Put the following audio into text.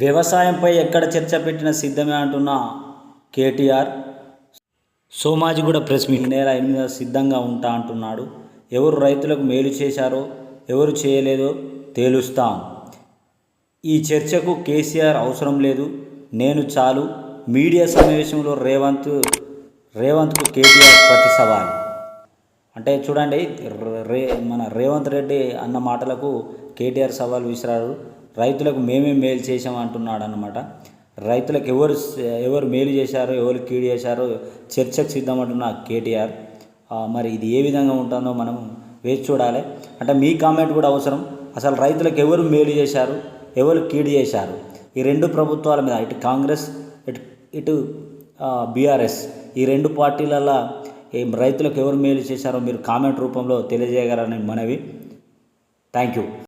వ్యవసాయంపై ఎక్కడ చర్చ పెట్టిన సిద్ధమే అంటున్న కేటీఆర్. సోమాజిగూడ ప్రెస్ మీట్ నేల ఎనిమిది సిద్ధంగా ఉంటా అంటున్నాడు. ఎవరు రైతులకు మేలు చేశారో ఎవరు చేయలేదో తేలుస్తాం. ఈ చర్చకు కేసీఆర్ అవసరం లేదు. నేను చాలు. మీడియా సమావేశంలో రేవంత్ రేవంత్కు కేటీఆర్ ప్రతి సవాల్. అంటే చూడండి రే మన రేవంత్ రెడ్డి అన్న మాటలకు కేటీఆర్ సవాల్ విసిరారు. రైతులకు మేమే మేలు చేసామంటున్నాడు అంటున్నాడు రైతులకు ఎవరు ఎవరు మేలు చేశారో ఎవరు కీడు చేశారో చర్చకు సిద్ధమంటున్న కేటీఆర్. మరి ఇది ఏ విధంగా ఉంటుందో మనం వేచి చూడాలి. అంటే మీ కామెంట్ కూడా అవసరం. అసలు రైతులకు ఎవరు మేలు చేశారు ఎవరు కీడు చేశారు? ఈ రెండు ప్రభుత్వాల మీద ఇటు కాంగ్రెస్ ఇటు ఇటు బీఆర్ఎస్ ఈ రెండు పార్టీలలో ఏం రైతులకు ఎవరు మేలు చేశారో మీరు కామెంట్ రూపంలో తెలియజేయగలరని మనవి. Thank you.